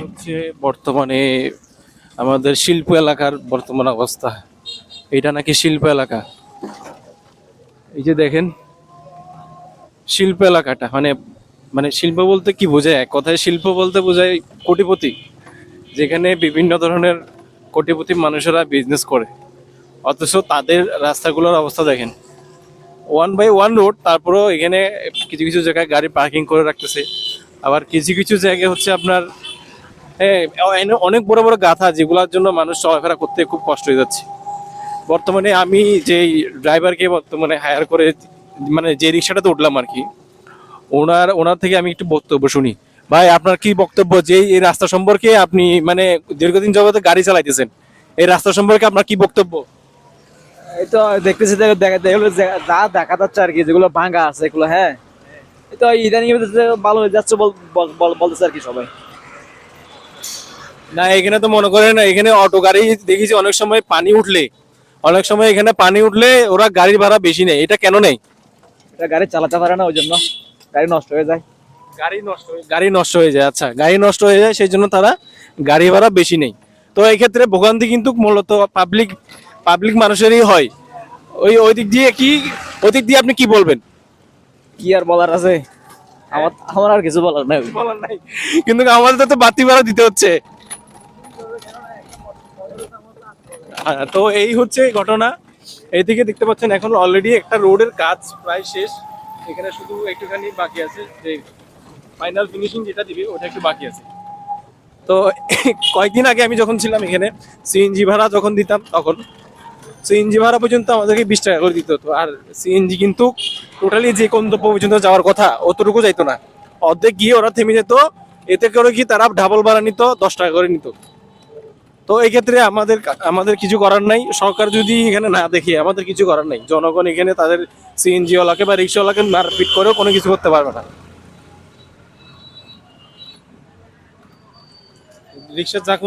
হচ্ছে বর্তমানে আমাদের শিল্প এলাকার বর্তমান অবস্থা। এটা নাকি শিল্প এলাকা? এই যে দেখেন, শিল্প এলাকাটা মানে মানে শিল্প বলতে কি বোঝায়? এক কথায় শিল্প বলতে বোঝায় কোটিপতি, যেখানে বিভিন্ন ধরনের কোটিপতি মানুষেরা বিজনেস করে। অথচ তাদের রাস্তাগুলোর অবস্থা দেখেন। ওয়ান বাই ওয়ান রোড তারপরেও এখানে কিছু কিছু জায়গায় গাড়ি পার্কিং করে রাখতেছে। আবার কিছু কিছু জায়গায় হচ্ছে আপনার হ্যাঁ, অনেক বড় বড় গাথা যেগুলোর জন্য মানুষ চলাফেরা করতে খুব কষ্ট হয়ে যাচ্ছে। বর্তমানে আমি যে ড্রাইভারকে বর্তমানে হায়ার করে মানে যে রিক্সাটাতে উঠলাম আর কি ওনার ওনার থেকে আমি একটু বক্তব্য শুনি। ভাই আপনার কি বক্তব্য যে এই রাস্তা সম্পর্কে আপনি মানে দীর্ঘদিন জগতে গাড়ি চালাইতেছেন এই রাস্তা সম্পর্কে আপনার কি বক্তব্য? এই তো দেখতেছি যে দেখা যাচ্ছে আর কি যেগুলো ভাঙা আছে এগুলো হ্যাঁ? তো ইদানিং ভালো হয়ে যাচ্ছে বল- বল- বল- বলতেছে আর কি সবাই। না এখানে তো মনে করেন এখানে অটো গাড়ি দেখেছি অনেক সময় পানি উঠলে। অনেক সময় এখানে পানি উঠলে ওরা গাড়ির ভাড়া বেশি নেই এটা কেন নেই? এটা গাড়ি চালাতে পারে না ওই জন্য গাড়ি নষ্ট হয়ে যায়। গাড়ি নষ্ট হয়ে গাড়ি নষ্ট হয়ে যায় আচ্ছা। গাড়ি নষ্ট হয়ে যায় সেই জন্য তারা গাড়ি ভাড়া বেশি নেই তো এই ক্ষেত্রে ভোগান্তি কিন্তু মূলত পাবলিক পাবলিক মানুষেরই হয়। ওই ওই দিক দিয়ে কি ওই দিক দিয়ে আপনি কি বলবেন? কি আর বলার আছে? আমার আমার আর কিছু বলার নাই। বলার নাই। কিন্তু আমাদের তো বাতি ভাড়া দিতে হচ্ছে হ্যাঁ, তো এই হচ্ছে ঘটনা। এইদিকে দেখতে পাচ্ছেন, এখন অলরেডি একটা রোডের কাজ প্রায় শেষ। এখানে শুধু একটুখানি বাকি আছে, যে ফাইনাল ফিনিশিং যেটা দিবে, ওটা একটু বাকি আছে। তো কয়েকদিন আগে আমি যখন ছিলাম এখানে সিএনজি ভাড়া যখন দিতাম, তখন সিএনজি ভাড়া পর্যন্ত আমাদেরকে বিশ টাকা করে দিতে হতো। আর সিএনজি কিন্তু টোটালি যে কোন গন্তব্য পর্যন্ত যাওয়ার কথা, অতটুকু যাইতো না। অর্ধেক গিয়ে ওরা থেমে যেত, এতে করে কি তারা ডাবল ভাড়া নিত, দশ টাকা করে নিত। তো এই ক্ষেত্রে আমাদের আমাদের কিছু করার নাই। সরকার যদি এখানে না দেখে, আমাদের কিছু করার নাই। জনগণ এখানে তাদের সিএনজি ওয়ালাকে বা রিক্সাওয়ালাকে মারপিট করেও কোনো কিছু করতে পারবে না। রিক্সা চাকু